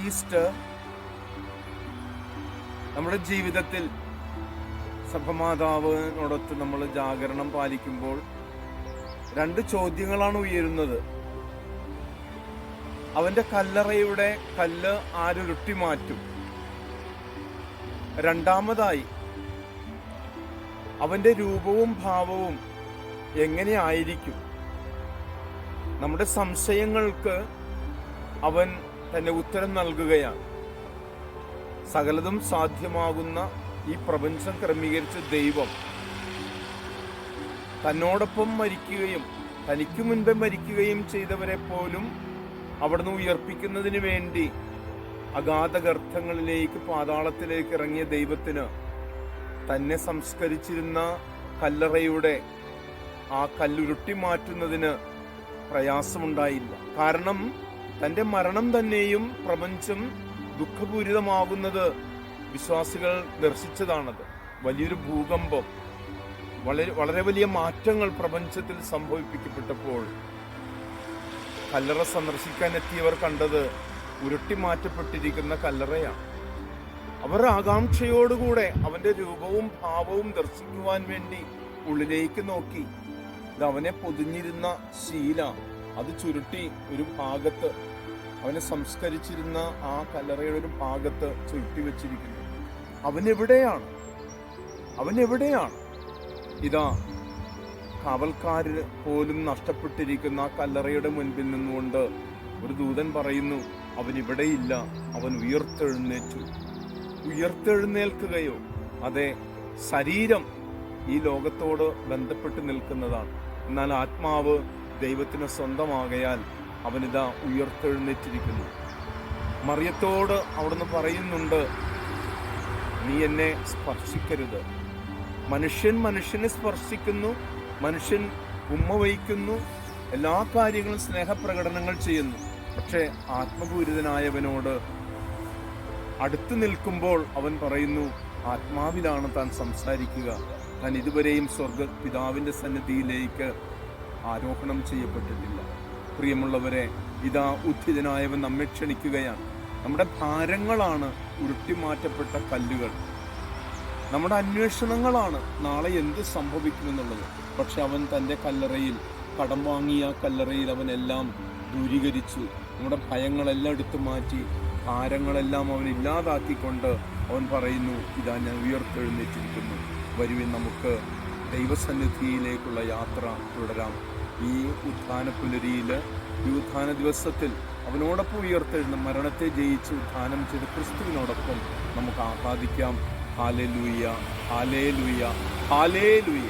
Easter നമ്മുടെ ജീവിതത്തിൽ സഭമാതാവിനോടൊത്ത് നമ്മൾ ജാഗരണം പാലിക്കുമ്പോൾ രണ്ട് ചോദ്യങ്ങളാണ് ഉയരുന്നത്. അവന്റെ കല്ലറയുടെ കല്ല് ആരുരുട്ടി മാറ്റും? രണ്ടാമതായി അവന്റെ രൂപവും ഭാവവും എങ്ങനെയായിരിക്കും നമ്മുടെ സംശയങ്ങൾക്ക് അവൻ തന്നെ ഉത്തരം നൽകുകയാണ്. സകലതും സാധ്യമാകുന്ന ഈ പ്രപഞ്ചം ക്രമീകരിച്ച ദൈവം തന്നോടൊപ്പം മരിക്കുകയും തനിക്ക് മുൻപേ മരിക്കുകയും ചെയ്തവരെ പോലും അവിടുന്ന് ഉയർപ്പിക്കുന്നതിന് വേണ്ടി അഗാധ അഗാധഗർത്തങ്ങളിലേക്ക് പാതാളത്തിലേക്ക് ഇറങ്ങിയ ദൈവത്തിന് തന്നെ സംസ്കരിച്ചിരുന്ന കല്ലറയുടെ ആ കല്ലുരുട്ടി മാറ്റുന്നതിന് പ്രയാസമുണ്ടായില്ല. കാരണം തന്റെ മരണം തന്നെയും പ്രപഞ്ചം ദുഃഖപൂരിതമാകുന്നത് വിശ്വാസികൾ ദർശിച്ചതാണത്. വലിയൊരു ഭൂകമ്പം വളരെ വളരെ വലിയ മാറ്റങ്ങൾ പ്രപഞ്ചത്തിൽ സംഭവിപ്പിക്കപ്പെട്ടപ്പോൾ കല്ലറ സന്ദർശിക്കാൻ എത്തിയവർ കണ്ടത് ഉരുട്ടി മാറ്റപ്പെട്ടിരിക്കുന്ന കല്ലറയാണ്. അവർ ആകാംക്ഷയോടുകൂടെ അവന്റെ രൂപവും ഭാവവും ദർശിക്കുവാൻ വേണ്ടി ഉള്ളിലേക്ക് നോക്കി. ഇത് അവനെ പൊതിഞ്ഞിരുന്ന ശീല അത് ചുരുട്ടി ഒരു ഭാഗത്ത് അവനെ സംസ്കരിച്ചിരുന്ന ആ കല്ലറയുടെ ഒരു ഭാഗത്ത് ചുരുട്ടി വെച്ചിരിക്കുന്നു. അവൻ എവിടെയാണ് ഇതാ കാവൽക്കാരിൽ പോലും നഷ്ടപ്പെട്ടിരിക്കുന്ന ആ കല്ലറയുടെ മുൻപിൽ നിന്നുകൊണ്ട് ഒരു ദൂതൻ പറയുന്നു അവൻ ഇവിടെയില്ല അവൻ ഉയർത്തെഴുന്നേറ്റു. ഉയർത്തെഴുന്നേൽക്കുകയോ അതെ ശരീരം ഈ ലോകത്തോട് ബന്ധപ്പെട്ട് നിൽക്കുന്നതാണ്. എന്നാൽ ആത്മാവ് ദൈവത്തിന് സ്വന്തമാകയാൽ അവനിതാ ഉയർത്തെഴുന്നേറ്റിരിക്കുന്നു. മറിയത്തോട് അവിടുന്ന് പറയുന്നുണ്ട് നീ എന്നെ സ്പർശിക്കരുത്. മനുഷ്യൻ മനുഷ്യനെ സ്പർശിക്കുന്നു മനുഷ്യൻ ഉമ്മ വഹിക്കുന്നു എല്ലാ കാര്യങ്ങളും സ്നേഹപ്രകടനങ്ങൾ ചെയ്യുന്നു. പക്ഷേ ആത്മപൂരിതനായവനോട് അടുത്തു നിൽക്കുമ്പോൾ അവൻ പറയുന്നു ആത്മാവിലാണ് താൻ സംസാരിക്കുക. താൻ ഇതുവരെയും സ്വർഗ പിതാവിന്റെ സന്നിധിയിലേക്ക് ആരോഹണം ചെയ്യപ്പെട്ടിട്ടില്ല. പ്രിയമുള്ളവരെ ഇതാ ഉദ്ധിതനായവൻ നമ്മെ ക്ഷണിക്കുകയാണ്. നമ്മുടെ ഭാരങ്ങളാണ് ഉരുട്ടിമാറ്റപ്പെട്ട കല്ലുകൾ. നമ്മുടെ അന്വേഷണങ്ങളാണ് നാളെ എന്ത് സംഭവിക്കുമെന്നുള്ളത്. പക്ഷെ അവൻ തന്റെ കല്ലറയിൽ കടം വാങ്ങിയ കല്ലറയിൽ അവനെല്ലാം ദൂരീകരിച്ചു. നമ്മുടെ ഭയങ്ങളെല്ലാം എടുത്തു മാറ്റി ഭാരങ്ങളെല്ലാം അവൻ ഇല്ലാതാക്കിക്കൊണ്ട് അവൻ പറയുന്നു ഇതാ ഞാൻ ഉയർത്തെഴുന്നേറ്റിരിക്കുന്നു. വരുവിൻ നമുക്ക് ദൈവസന്നിധിയിലേക്കുള്ള യാത്ര തുടരാം. ഈ ഉത്ഥാന പുലരിയിൽ ഈ ഉത്ഥാന ദിവസത്തിൽ അവനോടൊപ്പം ഉയർത്തെഴുന്ന മരണത്തെ ജയിച്ച് ഉത്ഥാനം ചെയ്ത് ക്രിസ്തുവിനോടൊപ്പം നമുക്ക് ആഹ്ലാദിക്കാം. ഹാലേ ലൂയ ഹാലേ ലൂയ ഹാലേ ലൂയ